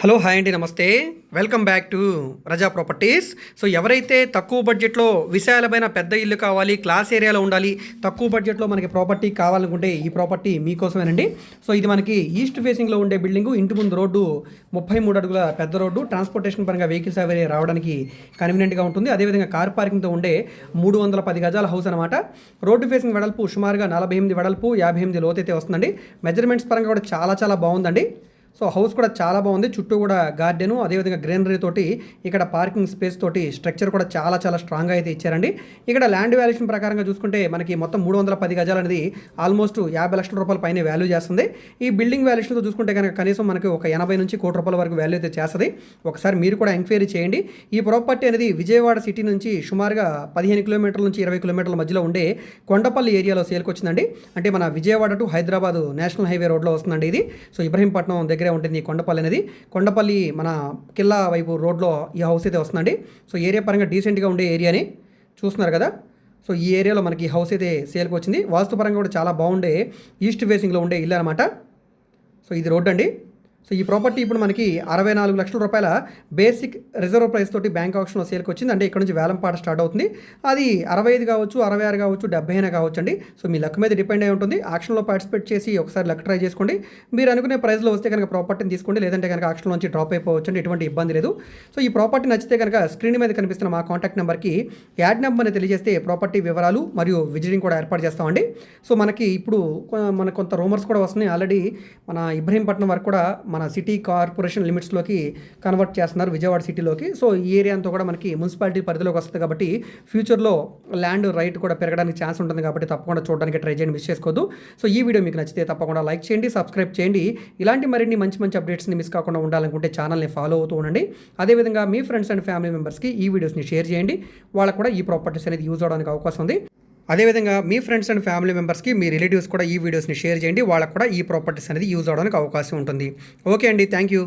Hello hi అండి నమస్తే. Welcome back to Raza properties so ఎవరైతే తక్కువ బడ్జెట్లో విశాలమైన పెద్ద ఇల్లు కావాలి క్లాస్ ఏరియాలో ఉండాలి తక్కువ బడ్జెట్లో మనకి ప్రాపర్టీ కావాలనుకుంటే ఈ ప్రాపర్టీ మీకోసమేనండి. సో ఇది మనకి ఈస్ట్ ఫేసింగ్లో ఉండే బిల్డింగు ఇంటి ముందు రోడ్డు ముప్పై మూడు అడుగుల పెద్ద రోడ్డు ట్రాన్స్పోర్టేషన్ పరంగా వెహికల్స్ అవి రావడానికి కన్వీనియంట్గా ఉంటుంది. అదేవిధంగా కార్ పార్కింగ్తో ఉండే మూడు వందల పది గజాల హౌస్ అనమాట రోడ్డు ఫేసింగ్ వెడల్పు సుమారుగా నలభై ఎనిమిది వెడల్పు యాభై ఎనిమిది లోతైతే వస్తుందండి. మెజర్మెంట్స్ పరంగా కూడా చాలా చాలా బాగుందండి. సో హౌస్ కూడా చాలా బాగుంది. చుట్టూ కూడా గార్డెను అదేవిధంగా గ్రీనరీ తోటి ఇక్కడ పార్కింగ్ స్పేస్ తోటి స్ట్రక్చర్ కూడా చాలా చాలా స్ట్రాంగ్గా అయితే ఇచ్చారండి. ఇక్కడ ల్యాండ్ వాల్యుయేషన్ ప్రకారంగా చూసుకుంటే మనకి మొత్తం మూడు వందల పది గజాలు అనేది ఆల్మోస్ట్ యాభై లక్షల రూపాయల పైన వాల్యూ చేస్తుంది. ఈ బిల్డింగ్ వాల్యుయేషన్తో చూసుకుంటే కనుక కనీసం మనకి ఒక ఎనభై నుంచి కోటి రూపాయల వరకు వాల్యూ అయితే చేస్తుంది. ఒకసారి మీరు కూడా ఎంక్వైరీ చేయండి. ఈ ప్రాపర్టీ అనేది విజయవాడ సిటీ నుంచి సుమారుగా పదిహేను కిలోమీటర్ల నుంచి ఇరవై కిలోమీటర్ల మధ్యలో ఉండే కొండపల్లి ఏరియాలో సేల్కి వచ్చిందండి. అంటే మన Vijayawada to Hyderabad national highway రోడ్లో వస్తుందండి ఇది. సో ఇబ్రహీంపట్నం దగ్గర ఉంటుంది ఈ కొండపల్లి అనేది. కొండపల్లి మన కిల్లా వైపు రోడ్లో ఈ హౌస్ అయితే వస్తుందండి. సో ఏరియా పరంగా డీసెంట్గా ఉండే ఏరియాని చూస్తున్నారు కదా. సో ఈ ఏరియాలో మనకి ఈ హౌస్ అయితే సేల్కి వచ్చింది. వాస్తుపరంగా కూడా చాలా బాగుండే ఈస్ట్ ఫేసింగ్లో ఉండే ఇల్లు అనమాట సో ఇది రోడ్ అండి. సో ఈ ప్రాపర్టీ ఇప్పుడు మనకి అరవై నాలుగు లక్షల రూపాయల బేసిక్ రిజర్వ్ ప్రైస్ తోటి బ్యాంక్ ఆప్షన్లో సేల్కి వచ్చింది. అంటే ఇక్కడ నుంచి వేలంపాట స్టార్ట్ అవుతుంది. అది అరవై ఐదు కావచ్చు అరవై ఆరు కావచ్చు డెబ్బై అయినా కావచ్చు అండి సో మీ లక్ మీద డిపెండ్ అయి ఉంటుంది. ఆక్షన్లో పార్టిసిపేట్ చేసి ఒకసారి లక్ ట్రై చేసుకోండి. మీరు అనుకునే ప్రైస్లో వస్తే కనుక ప్రాపర్టీని తీసుకోండి. లేదంటే కనుక ఆక్షన్లో నుంచి డ్రాప్ అయిపోవచ్చు అండి ఎటువంటి ఇబ్బంది లేదు. సో ఈ ప్రాపర్టీ నచ్చితే కనుక స్క్రీన్ మీద కనిపిస్తున్న మా కాంటాక్ట్ నెంబర్కి యాడ్ నెంబర్ని తెలియజేస్తే ప్రాపర్టీ వివరాలు మరియు విజిటింగ్ కూడా ఏర్పాటు చేస్తామండి. సో మనకి ఇప్పుడు మన కొంత రూమర్స్ కూడా వస్తున్నాయి. ఆల్రెడీ మన ఇబ్రహీంపట్నం వరకు కూడా మన సిటీ కార్పొరేషన్ లిమిట్స్లోకి కన్వర్ట్ చేస్తున్నారు విజయవాడ సిటీలోకి. సో ఈ ఏరియా అంతా కూడా మనకి మున్సిపాలిటీ పరిధిలోకి వస్తుంది కాబట్టి ఫ్యూచర్లో ల్యాండ్ రైట్ కూడా పెరగడానికి ఛాన్స్ ఉంటుంది కాబట్టి తప్పకుండా చూడడానికి ట్రై చేయండి మిస్ చేసుకోవద్దు. సో ఈ వీడియో మీకు నచ్చితే తప్పకుండా లైక్ చేయండి సబ్స్క్రైబ్ చేయండి. ఇలాంటి మరిన్ని మంచి మంచి అప్డేట్స్ని మిస్ కాకుండా ఉండాలనుకుంటే ఛానల్ని ఫాలో అవుతూ ఉండండి. అదేవిధంగా మీ ఫ్రెండ్స్ అండ్ ఫ్యామిలీ మెంబర్స్కి ఈ వీడియోస్ని షేర్ చేయండి. వాళ్ళకు కూడా ఈ ప్రాపర్టీస్ అనేది యూజ్ అవడానికి అవకాశం ఉంది. అదేవిధంగా మీ ఫ్రెండ్స్ అండ్ ఫ్యామిలీ మెంబర్స్కి మీ రిలేటివ్స్ కూడా ఈ వీడియోస్ని షేర్ చేయండి. వాళ్ళకు కూడా ఈ ప్రాపర్టీస్ అనేది యూజ్ అవడానికి అవకాశం ఉంటుంది. ఓకే అండి. Thank you